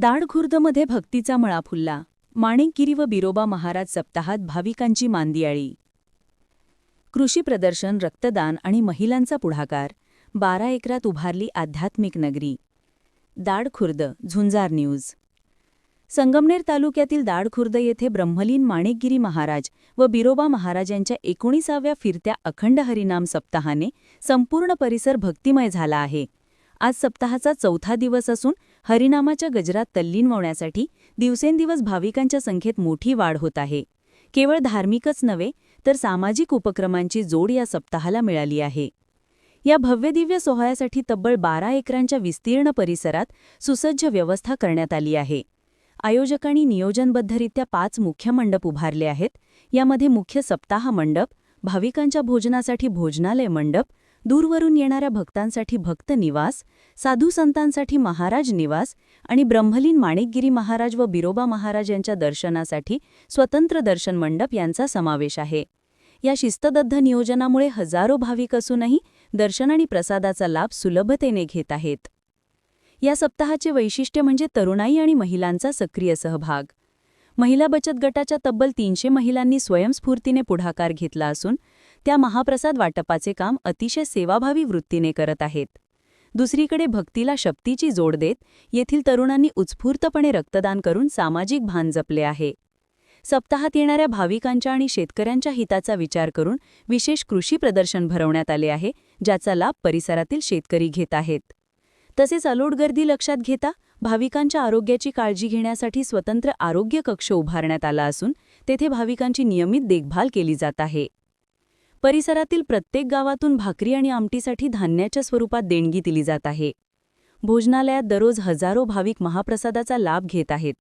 दाडखुर्दमध्ये भक्तीचा मळा फुलला. माणिकगिरी व बिरोबा महाराज सप्ताहात भाविकांची मांदियाळी. कृषी प्रदर्शन रक्तदान आणि महिलांचा पुढाकार. बारा एकरात उभारली आध्यात्मिक नगरी. दाडखुर्द झुंजार न्यूज. संगमनेर तालुक्यातील दाडखुर्द येथे ब्रह्मलीन माणिकगिरी महाराज व बिरोबा महाराज यांच्या एकोणीसाव्या फिरत्या अखंड हरिनाम सप्ताहाने संपूर्ण परिसर भक्तिमय झाला आहे. आज सप्ताहाचा चौथा दिवस असून हरिनामाच्या गजरात तल्लीन होण्यासाठी दिवसेंदिवस भाविकांच्या संख्येत मोठी वाढ होत आहे. केवळ धार्मिकच नव्हे तर सामाजिक उपक्रमांची जोड या सप्ताहाला मिळाली आहे. या भव्यदिव्य सोहळ्यासाठी तब्बल बारा एकरांच्या विस्तीर्ण परिसरात सुसज्ज व्यवस्था करण्यात आली आहे. आयोजकांनी नियोजनबद्धरित्या पाच मुख्य मंडप उभारले आहेत. यामध्ये मुख्य सप्ताह मंडप भाविकांच्या भोजनासाठी भोजनालय मंडप दूरवरून येणाऱ्या भक्तांसाठी भक्त निवास साधू संतांसाठी महाराज निवास आणि ब्रह्मलीन माणिकगिरी महाराज व बिरोबा महाराज यांच्या दर्शनासाठी स्वतंत्र दर्शन मंडप यांचा समावेश आहे. या शिस्तबद्ध नियोजनामुळे हजारो भाविक असूनही दर्शन आणि प्रसादाचा लाभ सुलभतेने घेत आहेत. या सप्ताहाचे वैशिष्ट्य म्हणजे तरुणाई आणि महिलांचा सक्रिय सहभाग. महिला बचत गटाच्या तब्बल तीनशे महिलांनी स्वयंस्फूर्तीने पुढाकार घेतला असून त्या महाप्रसाद वाटपाचे काम अतिशय सेवाभावी वृत्तीने करत आहेत. दुसरीकडे भक्तीला शक्तीची जोड देत येथील तरुणांनी उत्स्फूर्तपणे रक्तदान करून सामाजिक भान जपले आहे. सप्ताहात येणाऱ्या भाविकांच्या आणि शेतकऱ्यांच्या हिताचा विचार करून विशेष कृषी प्रदर्शन भरवण्यात आले आहे ज्याचा लाभ परिसरातील शेतकरी घेत आहेत. तसेच अलोट गर्दी लक्षात घेता भाविकांच्या आरोग्याची काळजी घेण्यासाठी स्वतंत्र आरोग्य कक्ष उभारण्यात आला असून तेथे भाविकांची नियमित देखभाल केली जात आहे. परिसरातील प्रत्येक गावातून भाकरी आणि आमटीसाठी धान्याच्या स्वरूपात देणगी दिली जात आहे. भोजनालयात दररोज हजारो भाविक महाप्रसादाचा लाभ घेत आहेत.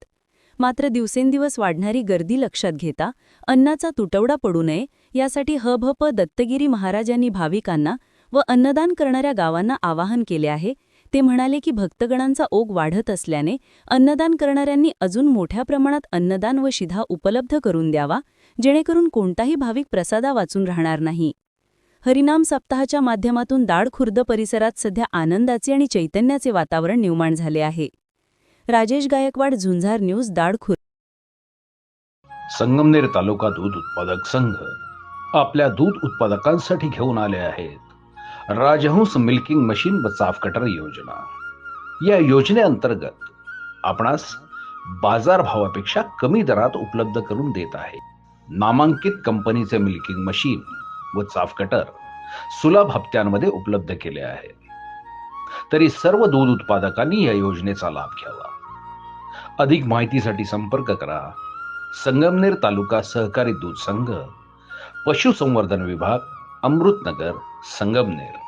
मात्र दिवसेंदिवस वाढणारी गर्दी लक्षात घेता अन्नाचा तुटवडा पडू नये यासाठी हभप दत्तगिरी महाराजांनी भाविकांना व अन्नदान करणाऱ्या गावांना आवाहन केले आहे ते म्हणाले की भक्तगणांचा ओघ वाढत असल्याने अन्नदान करणाऱ्यांनी अजून मोठ्या प्रमाणात अन्नदान व शिधा उपलब्ध करून द्यावा जेणेकरून कोणताही भाविक प्रसादा वाचून राहणार नाही. हरिनाम सप्ताहाच्या माध्यमातून दाडखुर्द परिसरात सध्या आनंदाचे आणि चैतन्याचे वातावरण निर्माण झाले आहे. राजेश गायकवाड झुंझार न्यूज दाडखुर्द संगमनेर तालुका दूध उत्पादक संघ आपल्या दूध उत्पादकांसाठी घेऊन आले आहेत. राजहंस मिल्किंग मशीन व चाफ कटर योजना. या योजनेअंतर्गत आपणास बाजार भावापेक्षा कमी दरात उपलब्ध करून देत आहे. नामांकित कंपनीचे मिल्किंग मशीन व चाफ कटर सुलभ हप्त्यांमध्ये उपलब्ध केले आहे. तरी सर्व दूध उत्पादकांनी या योजनेचा लाभ घ्यावा. अधिक माहितीसाठी संपर्क करा. संगमनेर तालुका सहकारी दूध संघ पशुसंवर्धन विभाग अमृतनगर संगमनेर।